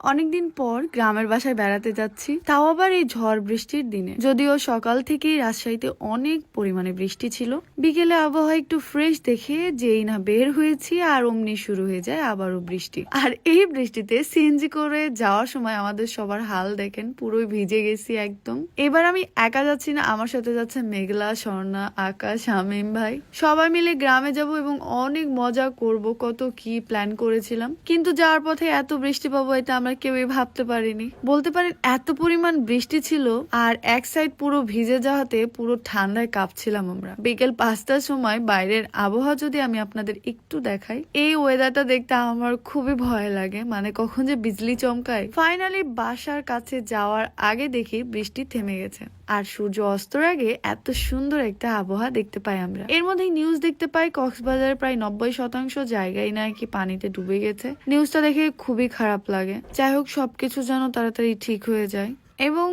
অনেকদিন পর গ্রামের বাসায় বেড়াতে যাচ্ছি, তাও আবার এই ঝড় বৃষ্টির দিনে। যদিও সকাল থেকেই রাজশাহীতে অনেক পরিমাণে বৃষ্টি ছিল। বিকেলে আবহাওয়া একটু ফ্রেশ দেখে যেই না বের হয়েছি আর অমনি শুরু হয়ে যায় আবারও বৃষ্টি। আর এই বৃষ্টিতে সিএনজি করে যাওয়ার সময় আমাদের সবার হাল দেখেন, পুরোই ভিজে গেছি একদম। এবার আমি একা যাচ্ছি না, আমার সাথে যাচ্ছে মেঘলা, স্বর্ণা, আকাশ, শামিম ভাই। সবাই মিলে গ্রামে যাব এবং অনেক মজা করব, কত কি প্ল্যান করেছিলাম। কিন্তু যাওয়ার পথে এত বৃষ্টি পাবো এটা আমরা কেউই ভাবতে পারিনি। বলতে পারেন, এত পরিমাণ বৃষ্টি ছিল আর এক সাইড পুরো ভিজে যাওয়াতে পুরো ঠান্ডায় কাঁপছিলাম আমরা। বিকেল পাঁচটার সময় বাইরের আবহাওয়া যদি আমি আপনাদের একটু দেখাই, এই ওয়েদারটা দেখতে আমার খুবই ভয় লাগে। মানে কখন যে বিজলি চমকায়। ফাইনালি বাসার কাছে যাওয়ার আগে দেখি বৃষ্টি থেমে গেছে। আর সূর্য অস্তর আগে এত সুন্দর একটা আবহাওয়া দেখতে পাই আমরা। এর মধ্যে নিউজ দেখতে পাই কক্সবাজারের প্রায় নব্বই শতাংশ জায়গায় নাকি পানিতে ডুবে গেছে। নিউজটা দেখে খুবই খারাপ লাগে। যাই হোক, সবকিছু যেন তাড়াতাড়ি ঠিক হয়ে যায়। এবং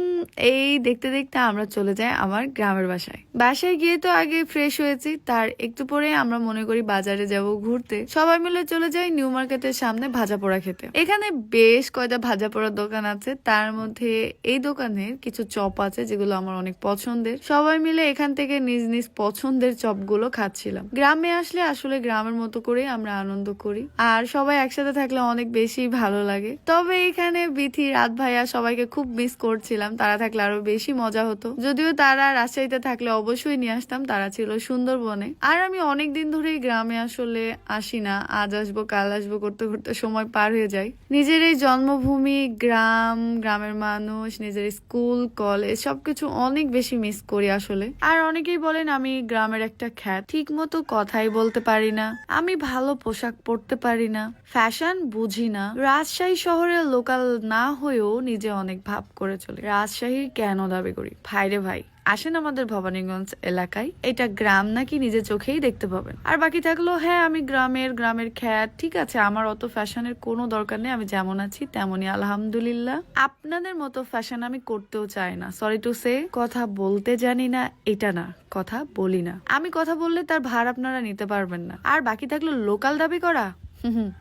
এই দেখতে দেখতে আমরা চলে যাই আমার গ্রামের বাসায়। বাসায় গিয়ে তো আগে ফ্রেশ হয়েছি, তার একটু পরে আমরা মনে করি বাজারে যাব ঘুরতে। সবাই মিলে চলে যাই নিউ মার্কেটের সামনে ভাজা পোড়া খেতে। এখানে বেশ কয়টা ভাজা পোড়ার দোকান আছে, তার মধ্যে এই দোকানের কিছু চপ আছে যেগুলো আমার অনেক পছন্দের। সবাই মিলে এখান থেকে নিজ নিজ পছন্দের চপগুলো খাচ্ছিলাম। গ্রামে আসলে আসলে গ্রামের মতো করে আমরা আনন্দ করি, আর সবাই একসাথে থাকলে অনেক বেশি ভালো লাগে। তবে এখানে বিথি, রাত ভাইয়া সবাইকে খুব মিস করছিলাম তারা থাকলে আরও বেশি মজা হতো। যদিও তারা রাজশাহীতে থাকলে অবশ্যই নিয়ে আসতাম, তারা ছিল সুন্দরবনে। আর আমি অনেক দিন ধরেই গ্রামে আসলে আসি না, আজ আসব, কাল আসব করতে করতে সময় পার হয়ে যায়। নিজের এই জন্মভূমি, গ্রাম, গ্রামের মানুষ, নিজের স্কুল, কলেজ, সবকিছু অনেক বেশি মিস করি আসলে। আর অনেকেই বলেন আমি গ্রামের একটা খ্যাত ঠিক মতো কথাই বলতে পারি না, আমি ভালো পোশাক পরতে পারি না ফ্যাশন বুঝি না। রাজশাহী শহরের লোকাল না হয়েও নিজে অনেক ভাব করে চলে রাজশাহীর কেন দাবি করি? ভাইরে ভাই, আসেন আমাদের ভবানীগঞ্জ এলাকায়। এটা গ্রাম নাকি নিজে চোখেই দেখতে পাবেন। আর বাকি থাকল হ্যাঁ আমি গ্রামের গ্রামের খ্যাত, ঠিক আছে, আমার অত ফ্যাশনের কোনো দরকার নেই, আমি যেমন আছি তেমনই, আলহামদুলিল্লাহ। আপনাদের মতো ফ্যাশন আমি করতেও চাই না সরি টু সে কথা বলতে জানি না, এটা না, কথা বলি না। আমি কথা বললে তার ভার আপনারা নিতে পারবেন না। আর বাকি থাকল লোকাল দাবি করা?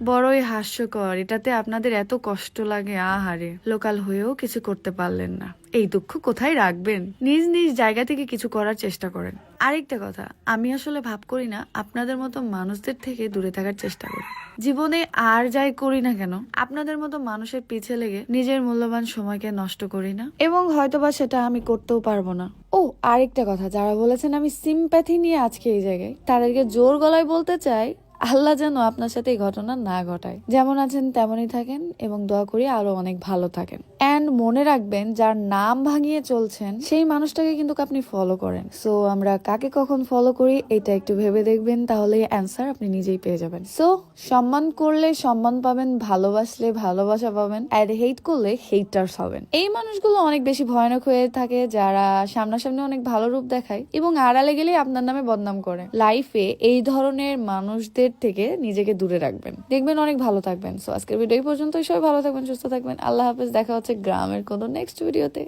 বড়ই হাস্যকর। এটাতে আপনাদের এত কষ্ট লাগে, আহারে। লোকাল হয়েও কিছু করতে পারলেন না। এই দুঃখ কোথায় রাখবেন? নিজ নিজ জায়গা থেকে কিছু করার চেষ্টা করেন। আরেকটা কথা, আমি আসলে ভাব করি না, আপনাদের মতো মানুষদের থেকে দূরে থাকার চেষ্টা করি। জীবনে আর যাই করি না কেন, আপনাদের মতো মানুষের পিছে লেগে নিজের মূল্যবান সময়কে নষ্ট করি না। এবং হয়তোবা সেটা আমি করতেও পারব না। ও, আরেকটা কথা, যারা বলেছেন আমি সিম্প্যাথি নিয়ে আজকে এই জায়গায়, তাদেরকে জোর গলায় বলতে চাই আল্লাহ যেন আপনার সাথে এই ঘটনা না ঘটায়। যেমন আছেন তেমনই থাকেন এবং দোয়া করি আরও অনেক ভালো থাকেন। অ্যান্ড মনে রাখবেন, যার নাম ভাঙিয়ে চলছেন, সেই মানুষটাকে কিন্তু আপনি ফলো করেন। সো আমরা কাকে কখন ফলো করি, এটা একটু ভেবে দেখবেন তাহলে অ্যান্সার আপনি নিজেই পেয়ে যাবেন। সো সম্মান করলে সম্মান পাবেন, ভালোবাসলে ভালোবাসা পাবেন আর হেট করলে হেটার্স হবেন। এই মানুষগুলো অনেক বেশি ভয়ানক হয়ে থাকে, যারা সামনাসামনি অনেক ভালো রূপ দেখায় এবং আড়ালে গেলে আপনার নামে বদনাম করে। লাইফে এই ধরনের মানুষদের থেকে নিজেকে দূরে রাখবেন। দেখবেন অনেক ভালো থাকবেন। সো আজকের ভিডিও পর্যন্তই। সবাই ভালো থাকবেন, সুস্থ থাকবেন। আল্লাহ হাফেজ। দেখা হচ্ছে গ্রামের কোনো নেক্সট ভিডিওতে